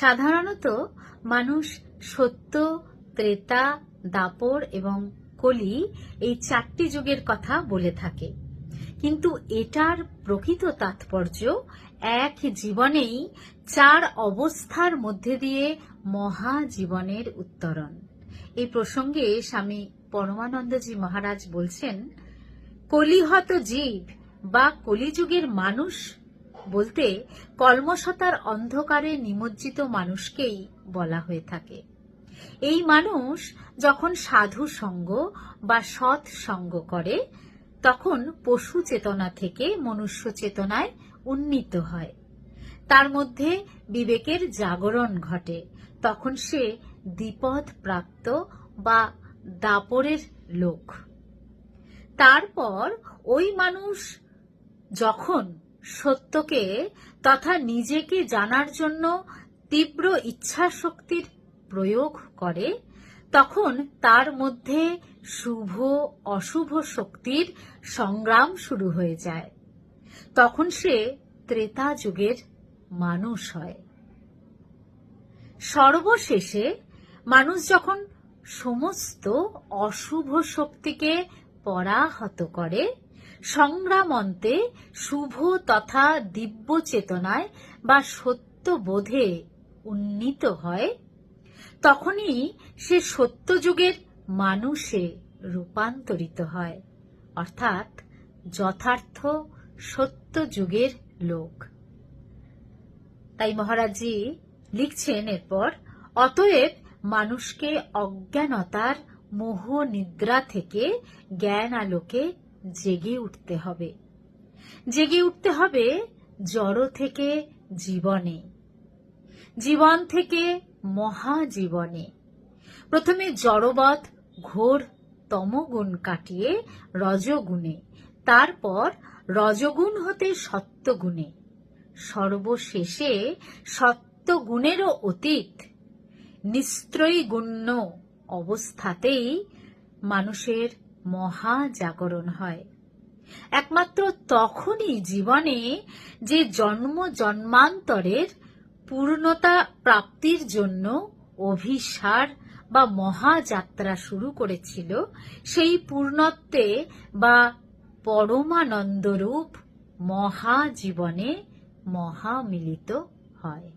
সাধারণত মানুষ সত্য, ত্রেতা, দাপর এবং কলি এই চারটি যুগের কথা বলে থাকে। কিন্তু এটার প্রকৃত তাৎপর্য এক জীবনেই চার অবস্থার মধ্যে দিয়ে মহাজীবনের উত্তরণ। এই প্রসঙ্গে স্বামী পরমানন্দজি মহারাজ বলছেন, কলিহত জীব বা কলিযুগের মানুষ বলতে কলমশতার অন্ধকারে নিমজ্জিত মানুষকেই বলা হয়ে থাকে। এই মানুষ যখন সাধু সঙ্গ বা সৎ সঙ্গ করে, তখন পশু চেতনা থেকে মনুষ্য চেতনায় উন্নীত হয়। তার মধ্যে বিবেকের জাগরণ ঘটে, তখন সে দ্বিপদ প্রাপ্ত বা দাপরের লোক। তারপর ওই মানুষ যখন সত্যকে তথা নিজেকে জানার জন্য তীব্র ইচ্ছা শক্তির প্রয়োগ করে, তখন তার মধ্যে শুভ, অশুভ শক্তির সংগ্রাম শুরু হয়ে যায়। তখন সে ত্রেতা যুগের মানুষ হয়। সর্বশেষে মানুষ যখন সমস্ত অশুভ শক্তিকে পরাহত করে সংগ্রামন্তে শুভ তথা দিব্য চেতনায় বা সত্য বোধে উন্নীত হয়, তখনই সে সত্য যুগের মানুষে রূপান্তরিত হয়, অর্থাৎ যথার্থ সত্য যুগের লোক। তাই মহারাজজি লিখছেন এরপর, অতএব মানুষকে অজ্ঞানতার মোহ নিদ্রা থেকে জ্ঞান আলোকে জেগে উঠতে হবে। জেগে উঠতে হবে জড় থেকে জীবনে। জীবন থেকে মহাজীবনে। প্রথমে জড়বৎ ঘোর তমগুণ কাটিয়ে রজগুণে। তারপর রজগুণ হতে সত্যগুণে। সর্বশেষে সত্যগুণেরও অতীত। নিস্ত্রয়ী গুণ্য অবস্থাতেই মানুষের মহাজাগরণ হয়। একমাত্র তখনই জীবনে যে জন্ম জন্মান্তরের পূর্ণতা প্রাপ্তির জন্য অভিসার বা মহাযাত্রা শুরু করেছিল, সেই পূর্ণত্বে বা পরমানন্দরূপ মহাজীবনে মহামিলিত হয়।